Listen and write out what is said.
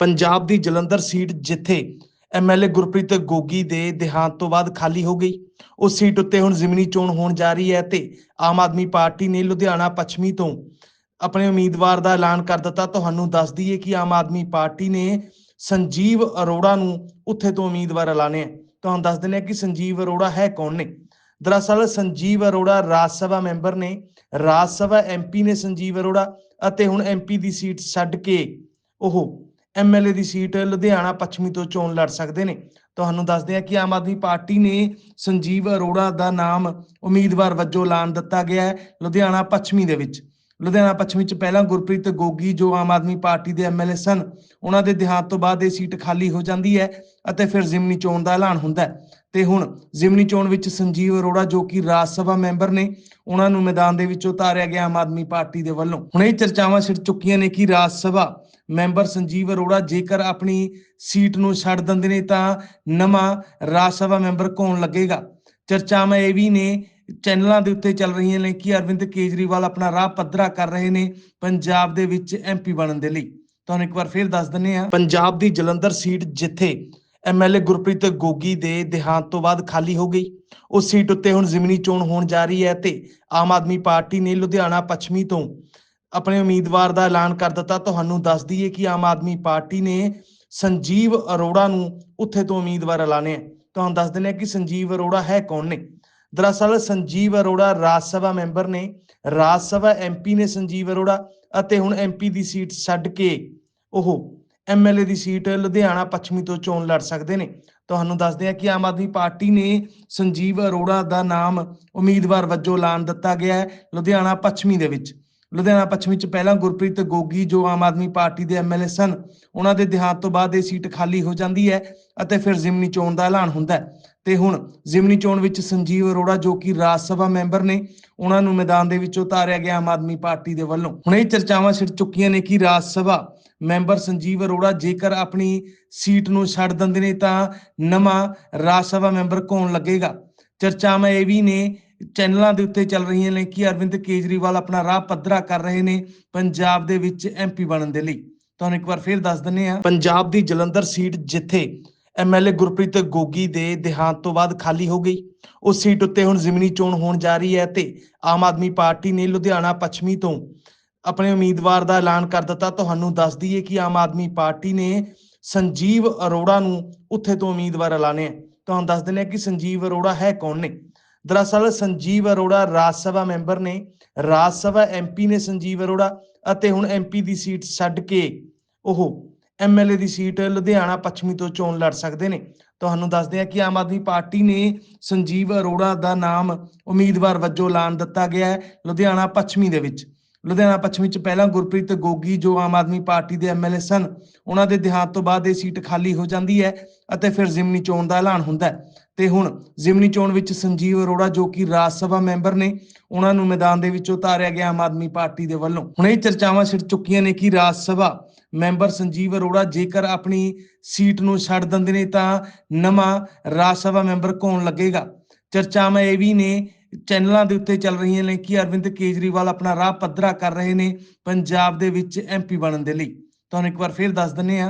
ਪੰਜਾਬ ਦੀ ਜਲੰਧਰ ਸੀਟ ਜਿੱਥੇ ਐਮਐਲਏ ਗੁਰਪ੍ਰੀਤ ਗੋਗੀ ਦੇ ਦੇਹਾਂਤ ਤੋਂ ਬਾਅਦ ਖਾਲੀ ਹੋ ਗਈ। ਉਸ ਸੀਟ ਉੱਤੇ ਹੁਣ ਜ਼ਿਮਨੀ ਚੋਣ ਹੋਣ ਜਾ ਰਹੀ ਹੈ ਤੇ ਆਮ ਆਦਮੀ ਪਾਰਟੀ ਨੇ ਲੁਧਿਆਣਾ ਪੱਛਮੀ ਤੋਂ ਆਪਣੇ ਉਮੀਦਵਾਰ ਦਾ ਐਲਾਨ ਕਰ ਦਿੱਤਾ। ਤੁਹਾਨੂੰ ਦੱਸ ਦਈਏ ਕਿ ਆਮ ਆਦਮੀ ਪਾਰਟੀ ਨੇ ਸੰਜੀਵ ਅਰੋੜਾ ਨੂੰ ਉੱਥੇ ਤੋਂ ਉਮੀਦਵਾਰ ਐਲਾਨਿਆ ਤੁਹਾਨੂੰ ਦੱਸ ਦਿੰਦੇ ਹਾਂ ਕਿ ਸੰਜੀਵ ਅਰੋੜਾ ਹੈ ਕੌਣ ਨੇ? ਦਰਅਸਲ ਸੰਜੀਵ ਅਰੋੜਾ ਰਾਜ ਸਭਾ ਮੈਂਬਰ ਨੇ, ਰਾਜ ਸਭਾ ਐਮਪੀ ਨੇ ਸੰਜੀਵ ਅਰੋੜਾ ਅਤੇ ਹੁਣ ਐਮਪੀ ਦੀ ਸੀਟ ਛੱਡ ਕੇ ਉਹ ਐਮਐਲਏ ਦੀ ਸੀਟ ਲੁਧਿਆਣਾ ਪੱਛਮੀ ਤੋਂ ਚੋਣ ਲੜ ਸਕਦੇ ਨੇ। ਤੁਹਾਨੂੰ ਦੱਸਦੇ ਹਾਂ ਕਿ ਆਮ ਆਦਮੀ ਪਾਰਟੀ ਨੇ ਸੰਜੀਵ ਅਰੋੜਾ ਦਾ ਨਾਮ ਉਮੀਦਵਾਰ ਵਜੋਂ ਐਲਾਨ ਦਿੱਤਾ ਗਿਆ ਹੈ ਲੁਧਿਆਣਾ ਪੱਛਮੀ ਦੇ ਵਿੱਚ। ਲੁਧਿਆਣਾ ਪੱਛਮੀ ਚ ਪਹਿਲਾਂ ਗੁਰਪ੍ਰੀਤ ਗੋਗੀ ਜੋ ਆਮ ਆਦਮੀ ਪਾਰਟੀ ਦੇ ਐਮਐਲਏ ਸਨ, ਉਹਨਾਂ ਦੇ ਦੇਹਾਂਤ ਤੋਂ ਬਾਅਦ ਇਹ ਸੀਟ ਖਾਲੀ ਹੋ ਜਾਂਦੀ ਹੈ ਅਤੇ ਫਿਰ ਜ਼ਿਮਨੀ ਚੋਣ ਦਾ ਐਲਾਨ ਹੁੰਦਾ ਹੈ। ਤੇ ਹੁਣ ਜ਼ਿਮਨੀ ਚੋਣ ਵਿੱਚ ਸੰਜੀਵ ਅਰੋੜਾ ਜੋ ਕਿ ਰਾਜ ਸਭਾ ਮੈਂਬਰ ਨੇ, ਉਹਨਾਂ ਨੂੰ ਮੈਦਾਨ ਦੇ ਵਿੱਚ ਉਤਾਰਿਆ ਗਿਆ ਆਮ ਆਦਮੀ ਪਾਰਟੀ ਦੇ ਵੱਲੋਂ। ਹੁਣ ਇਹ ਚਰਚਾਵਾਂ ਛਿੜ ਚੁੱਕੀਆਂ ਨੇ ਕਿ ਰਾਜ ਸਭਾ ਮੈਂਬਰ ਸੰਜੀਵ ਅਰੋੜਾ, ਜੇਕਰ ਆਪਣੀ ਸੀਟ ਨੂੰ ਛੱਡ ਦਿੰਦੇ ਨੇ ਤਾਂ ਨਵਾਂ ਰਾਜ ਸਭਾ ਮੈਂਬਰ ਕੌਣ ਲੱਗੇਗਾ? ਚਰਚਾਵਾਂ ਇਹ ਵੀ ਨੇ, ਚੈਨਲਾਂ ਦੇ ਉੱਤੇ ਚੱਲ ਰਹੀਆਂ ਨੇ ਕਿ ਅਰਵਿੰਦ ਕੇਜਰੀਵਾਲ ਆਪਣਾ ਰਾਹ ਪੱਧਰਾ ਕਰ ਰਹੇ ਨੇ ਪੰਜਾਬ ਦੇ ਵਿੱਚ ਐਮਪੀ ਬਣਨ ਦੇ ਲਈ। ਤੁਹਾਨੂੰ ਇੱਕ ਵਾਰ ਫੇਰ ਦੱਸ ਦਿੰਨੇ ਆ ਪੰਜਾਬ ਦੀ ਜਲੰਧਰ ਸੀਟ ਜਿੱਥੇ ਐਮਐਲਏ ਗੁਰਪ੍ਰੀਤ ਗੋਗੀ ਦੇ ਦੇਹਾਂਤ ਤੋਂ ਬਾਅਦ ਖਾਲੀ ਹੋ ਗਈ, ਉਸ ਸੀਟ ਉੱਤੇ ਹੁਣ ਜ਼ਿਮਨੀ ਚੋਣ ਹੋਣ ਜਾ ਰਹੀ ਹੈ ਤੇ ਆਮ ਆਦਮੀ ਪਾਰਟੀ ਨੇ ਲੁਧਿਆਣਾ ਪੱਛਮੀ ਤੋਂ ਆਪਣੇ ਉਮੀਦਵਾਰ ਦਾ ਐਲਾਨ ਕਰ ਦਿੱਤਾ। ਤੁਹਾਨੂੰ ਦੱਸ ਦਈਏ ਕਿ ਆਮ ਆਦਮੀ ਪਾਰਟੀ ਨੇ ਸੰਜੀਵ ਅਰੋੜਾ ਨੂੰ ਉੱਥੇ ਤੋਂ ਉਮੀਦਵਾਰ ਐਲਾਨਿਆ ਤੁਹਾਨੂੰ ਦੱਸ ਦਿੰਦੇ ਹਾਂ ਕਿ ਸੰਜੀਵ ਅਰੋੜਾ ਹੈ ਕੌਣ ਨੇ? ਦਰਅਸਲ ਸੰਜੀਵ ਅਰੋੜਾ ਰਾਜ ਸਭਾ ਮੈਂਬਰ ਨੇ। ਰਾਜ ਸਭਾ ਐਮਪੀ ਨੇ ਸੰਜੀਵ ਅਰੋੜਾ ਅਤੇ ਹੁਣ ਐਮਪੀ ਦੀ ਸੀਟ ਛੱਡ ਕੇ ਉਹ ਐਮਐਲਏ ਦੀ ਸੀਟ ਲੁਧਿਆਣਾ ਪੱਛਮੀ ਤੋਂ ਚੋਣ ਲੜ ਸਕਦੇ ਨੇ। ਤੁਹਾਨੂੰ ਦੱਸਦੇ ਹਾਂ ਕਿ ਆਮ ਆਦਮੀ ਪਾਰਟੀ ਨੇ ਸੰਜੀਵ ਅਰੋੜਾ ਦਾ ਨਾਮ ਉਮੀਦਵਾਰ ਵਜੋਂ ਐਲਾਨ ਦਿੱਤਾ ਗਿਆ ਹੈ ਲੁਧਿਆਣਾ ਪੱਛਮੀ ਦੇ ਵਿੱਚ। ਲੁਧਿਆਣਾ ਪੱਛਮੀ ਚ ਪਹਿਲਾਂ ਗੁਰਪ੍ਰੀਤ ਗੋਗੀ, ਜੋ ਆਮ ਆਦਮੀ ਪਾਰਟੀ ਦੇ ਐਮਐਲਏ ਸਨ, ਉਹਨਾਂ ਦੇ ਦੇਹਾਂਤ ਤੋਂ ਬਾਅਦ ਇਹ ਸੀਟ ਖਾਲੀ ਹੋ ਜਾਂਦੀ ਹੈ ਅਤੇ ਫਿਰ ਜ਼ਿਮਨੀ ਚੋਣ ਦਾ ਐਲਾਨ ਹੁੰਦਾ ਹੈ। ਤੇ ਹੁਣ ਜ਼ਿਮਨੀ ਚੋਣ ਵਿੱਚ ਸੰਜੀਵ ਅਰੋੜਾ, ਜੋ ਕਿ ਰਾਜ ਸਭਾ ਮੈਂਬਰ ਨੇ, ਉਹਨਾਂ ਨੂੰ ਮੈਦਾਨ ਦੇ ਵਿੱਚ ਉਤਾਰਿਆ ਗਿਆ ਆਮ ਆਦਮੀ ਪਾਰਟੀ ਦੇ ਵੱਲੋਂ। ਹੁਣ ਇਹ ਚਰਚਾਵਾਂ ਛਿੜ ਚੁੱਕੀਆਂ ਨੇ ਕਿ ਰਾਜ ਸਭਾ ਮੈਂਬਰ ਸੰਜੀਵ ਅਰੋੜਾ ਜੇਕਰ ਆਪਣੀ ਸੀਟ ਨੂੰ ਛੱਡ ਦਿੰਦੇ ਨੇ ਤਾਂ ਨਵਾਂ ਰਾਜ ਸਭਾ ਮੈਂਬਰ ਕੌਣ ਲੱਗੇਗਾ? ਚਰਚਾਵਾਂ ਇਹ ਵੀ ਨੇ ਚੈਨਲਾਂ ਦੇ ਉੱਤੇ ਚੱਲ ਰਹੀਆਂ ਨੇ ਕਿ ਅਰਵਿੰਦ ਕੇਜਰੀਵਾਲ ਆਪਣਾ ਰਾਹ ਪੱਧਰਾ ਕਰ ਰਹੇ ਨੇ ਪੰਜਾਬ ਦੇ ਵਿੱਚ ਐਮਪੀ ਬਣਨ ਦੇ ਲਈ। ਤੁਹਾਨੂੰ ਇੱਕ ਵਾਰ ਫੇਰ ਦੱਸ ਦਿੰਨੇ ਆ ਪੰਜਾਬ ਦੀ ਜਲੰਧਰ ਸੀਟ ਜਿੱਥੇ ਐਮਐਲਏ ਗੁਰਪ੍ਰੀਤ ਗੋਗੀ ਦੇ ਦੇਹਾਂਤ ਤੋਂ ਬਾਅਦ ਖਾਲੀ ਹੋ ਗਈ, ਉਸ ਸੀਟ ਉੱਤੇ ਹੁਣ ਜ਼ਿਮਨੀ ਚੋਣ ਹੋਣ ਜਾ ਰਹੀ ਹੈ ਤੇ ਆਮ ਆਦਮੀ ਪਾਰਟੀ ਨੇ ਲੁਧਿਆਣਾ ਪੱਛਮੀ ਤੋਂ ਆਪਣੇ ਉਮੀਦਵਾਰ ਦਾ ਐਲਾਨ ਕਰ ਦਿੱਤਾ। ਤੁਹਾਨੂੰ ਦੱਸ ਦਈਏ ਕਿ ਆਮ ਆਦਮੀ ਪਾਰਟੀ ਨੇ ਸੰਜੀਵ ਅਰੋੜਾ ਨੂੰ ਉੱਥੇ ਤੋਂ ਉਮੀਦਵਾਰ ਐਲਾਨਿਆ। ਤੁਹਾਨੂੰ ਦੱਸ ਦਿੰਦੇ ਹਾਂ ਕਿ ਸੰਜੀਵ ਅਰੋੜਾ ਹੈ ਕੌਣ ਨੇ? ਦਰਅਸਲ ਸੰਜੀਵ ਅਰੋੜਾ ਰਾਜ ਸਭਾ ਮੈਂਬਰ ਨੇ, ਰਾਜ ਸਭਾ ਐਮਪੀ ਨੇ ਸੰਜੀਵ ਅਰੋੜਾ ਅਤੇ ਹੁਣ ਐਮਪੀ ਦੀ ਸੀਟ ਛੱਡ ਕੇ ਉਹ ਐਮਐਲਏ ਦੀ ਸੀਟ ਲੁਧਿਆਣਾ ਪੱਛਮੀ ਤੋਂ ਚੋਣ ਲੜ ਸਕਦੇ ਨੇ। ਤੁਹਾਨੂੰ ਦੱਸਦੇ ਹਾਂ ਕਿ ਆਮ ਆਦਮੀ ਪਾਰਟੀ ਨੇ ਸੰਜੀਵ ਅਰੋੜਾ ਦਾ ਨਾਮ ਉਮੀਦਵਾਰ ਵਜੋਂ ਐਲਾਨ ਦਿੱਤਾ ਗਿਆ ਹੈ ਲੁਧਿਆਣਾ ਪੱਛਮੀ ਦੇ ਵਿੱਚ। ਲੁਧਿਆਣਾ ਪੱਛਮੀ ਚ ਪਹਿਲਾਂ ਗੁਰਪ੍ਰੀਤ ਗੋਗੀ ਜੋ ਆਮ ਆਦਮੀ ਪਾਰਟੀ ਦੇ ਐਮਐਲਏ ਸਨ, ਉਹਨਾਂ ਦੇ ਦੇਹਾਂਤ ਤੋਂ ਬਾਅਦ ਇਹ ਸੀਟ ਖਾਲੀ ਹੋ ਜਾਂਦੀ ਹੈ ਅਤੇ ਫਿਰ ਜ਼ਿਮਨੀ ਚੋਣ ਦਾ ਐਲਾਨ ਹੁੰਦਾ ਹੈ। ਤੇ ਹੁਣ ਜ਼ਿਮਨੀ ਚੋਣ ਵਿੱਚ ਸੰਜੀਵ ਅਰੋੜਾ ਜੋ ਕਿ ਰਾਜ ਸਭਾ ਮੈਂਬਰ ਨੇ, ਉਹਨਾਂ ਨੂੰ ਮੈਦਾਨ ਦੇ ਵਿੱਚ ਉਤਾਰਿਆ ਗਿਆ ਆਮ ਆਦਮੀ ਪਾਰਟੀ ਦੇ ਵੱਲੋਂ। ਹੁਣ ਇਹ ਚਰਚਾਵਾਂ ਛਿੜ ਚੁੱਕੀਆਂ ਨੇ ਕਿ ਰਾਜ ਸਭਾ ਮੈਂਬਰ ਸੰਜੀਵ ਅਰੋੜਾ ਜੇਕਰ ਆਪਣੀ ਸੀਟ ਨੂੰ ਛੱਡ ਦਿੰਦੇ ਨੇ ਤਾਂ ਨਵਾਂ ਰਾਜ ਸਭਾ ਮੈਂਬਰ ਕੌਣ ਲੱਗੇਗਾ? ਚਰਚਾਵਾਂ ਇਹ ਵੀ ਨੇ, ਚੈਨਲਾਂ ਦੇ ਉੱਤੇ ਚੱਲ ਰਹੀਆਂ ਨੇ ਕਿ ਅਰਵਿੰਦ ਕੇਜਰੀਵਾਲ ਆਪਣਾ ਰਾਹ ਪੱਧਰਾ ਕਰ ਰਹੇ ਨੇ ਪੰਜਾਬ ਦੇ ਵਿੱਚ ਐਮਪੀ ਬਣਨ ਦੇ ਲਈ। ਤੁਹਾਨੂੰ ਇੱਕ ਵਾਰ ਫੇਰ ਦੱਸ ਦਿੰਨੇ ਆ